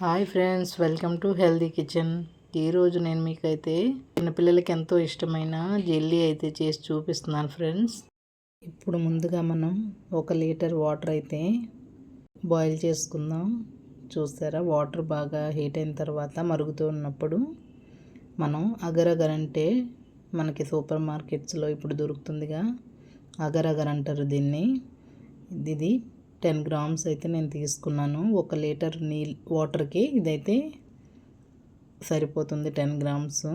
Hi friends welcome to healthy kitchen. ఈరోజు నేను మీకైతే చిన్నపిల్లలకి ఎంతో ఇష్టమైన జెల్లీ అయితే చేసి చూపిస్తున్నాను ఫ్రెండ్స్. ఇప్పుడు ముందుగా మనం ఒక లీటర్ వాటర్ అయితే బాయిల్ చేసుకుందాం. చూస్తారా వాటర్ బాగా హీట్ అయిన తర్వాత మరుగుతూ ఉన్నప్పుడు మనం అగరగర్ అంటే మనకి సూపర్ మార్కెట్స్లో ఇప్పుడు దొరుకుతుందిగా అగరగర్ అంటారు దీన్ని. ఇది టెన్ గ్రామ్స్ అయితే నేను తీసుకున్నాను. ఒక లీటర్ నీల్ వాటర్కి ఇదైతే సరిపోతుంది టెన్ గ్రామ్స్.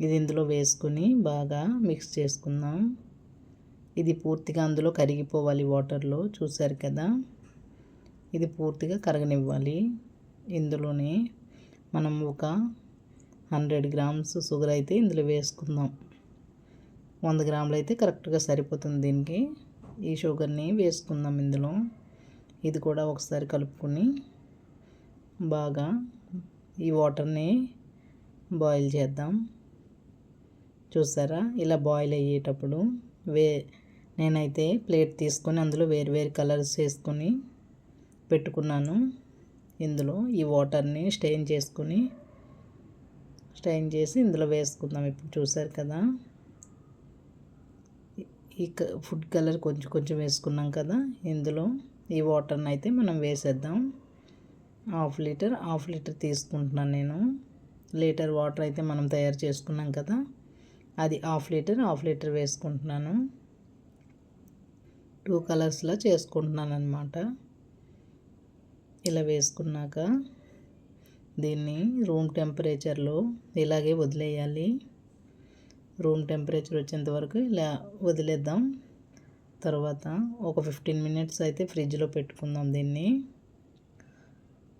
ఇది ఇందులో వేసుకుని బాగా మిక్స్ చేసుకుందాం. ఇది పూర్తిగా అందులో కరిగిపోవాలి వాటర్లో చూసారు కదా? ఇది పూర్తిగా కరగనివ్వాలి. ఇందులోనే మనం ఒక హండ్రెడ్ గ్రామ్స్ షుగర్ అయితే ఇందులో వేసుకుందాం. వంద గ్రాములు అయితే కరెక్ట్గా సరిపోతుంది దీనికి. ఈ షుగర్ని వేసుకుందాం ఇందులో. ఇది కూడా ఒకసారి కలుపుకొని బాగా ఈ వాటర్ని బాయిల్ చేద్దాం. చూసారా? ఇలా బాయిల్ అయ్యేటప్పుడు వే నేనైతే ప్లేట్ తీసుకొని అందులో వేరు వేరు కలర్స్ వేసుకొని పెట్టుకున్నాను. ఇందులో ఈ వాటర్ని స్టెయిన్ చేసుకొని స్టెయిన్ చేసి ఇందులో వేసుకుందాం. ఇప్పుడు చూసారు కదా? ఈ ఫుడ్ కలర్ కొంచెం కొంచెం వేసుకున్నాం కదా ఇందులో ఈ వాటర్ని అయితే మనం వేసేద్దాం. హాఫ్ లీటర్ హాఫ్ లీటర్ తీసుకుంటున్నాను నేను. లీటర్ వాటర్ అయితే మనం తయారు చేసుకున్నాం కదా అది హాఫ్ లీటర్ హాఫ్ లీటర్ వేసుకుంటున్నాను. టూ కలర్స్లో చేసుకుంటున్నాను అనమాట ఇలా వేసుకున్నాక దీన్ని రూమ్ టెంపరేచర్లో ఇలాగే వదిలేయాలి. రూమ్ టెంపరేచర్ వచ్చేంత వరకు ఇలా వదిలేద్దాం. తర్వాత ఒక ఫిఫ్టీన్ మినిట్స్ అయితే ఫ్రిడ్జ్లో పెట్టుకుందాం దీన్ని.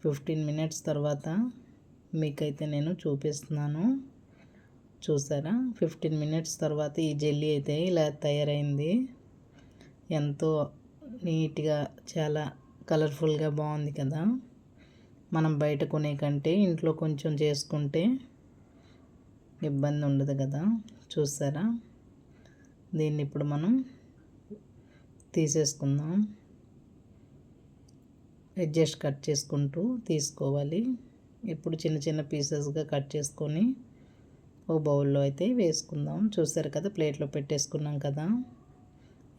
ఫిఫ్టీన్ మినిట్స్ తర్వాత మీకైతే నేను చూపిస్తున్నాను. చూసారా? ఫిఫ్టీన్ మినిట్స్ తర్వాత ఈ జెల్లీ అయితే ఇలా తయారైంది. ఎంతో నీట్గా చాలా కలర్ఫుల్గా బాగుంది కదా? మనం బయట కొనే కంటే ఇంట్లో కొంచెం చేసుకుంటే ఇబ్బంది ఉండదు కదా? చూసారా? దీన్ని ఇప్పుడు మనం తీసేసుకుందాం. అడ్జస్ట్ కట్ చేసుకుంటూ తీసుకోవాలి. ఇప్పుడు చిన్న చిన్న పీసెస్గా కట్ చేసుకొని ఓ బౌల్లో అయితే వేసుకుందాం. చూసారు కదా ప్లేట్లో పెట్టేసుకున్నాం కదా.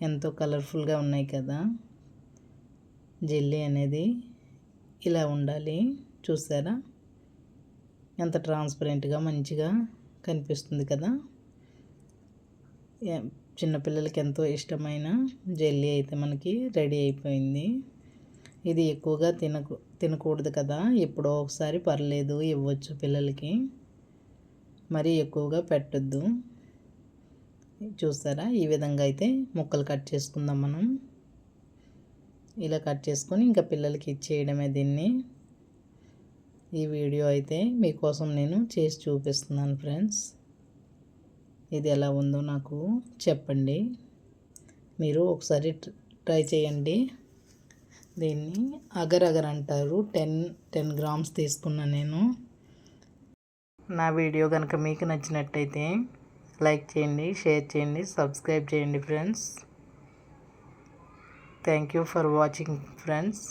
ఎంతో కలర్ఫుల్గా ఉన్నాయి కదా. జెల్లీ అనేది ఇలా ఉండాలి. చూసారా? ఎంత ట్రాన్స్పరెంట్గా మంచిగా కనిపిస్తుంది కదా. చిన్నపిల్లలకి ఎంతో ఇష్టమైన జెల్లీ అయితే మనకి రెడీ అయిపోయింది. ఇది ఎక్కువగా తినకు తినకూడదు కదా. ఎప్పుడో ఒకసారి పర్లేదు ఇవ్వచ్చు పిల్లలకి. మరీ ఎక్కువగా పెట్టద్దు. చూస్తారా ఈ విధంగా అయితే ముక్కలు కట్ చేసుకుందాం మనం. ఇలా కట్ చేసుకొని ఇంకా పిల్లలకి ఇచ్చేయడమే దీన్ని. ఈ వీడియో అయితే మీకోసం నేను చేసి చూపిస్తున్నాను ఫ్రెండ్స్. ఇది ఎలా ఉందో నాకు చెప్పండి. మీరు ఒకసారి ట్రై చేయండి. దీన్ని అగర్ అగర్ అంటారు. టెన్ టెన్ గ్రామ్స్ తీసుకున్నా నేను. నా వీడియో కనుక మీకు నచ్చినట్టయితే లైక్ చేయండి షేర్ చేయండి సబ్స్క్రైబ్ చేయండి friends. Thank you for watching friends.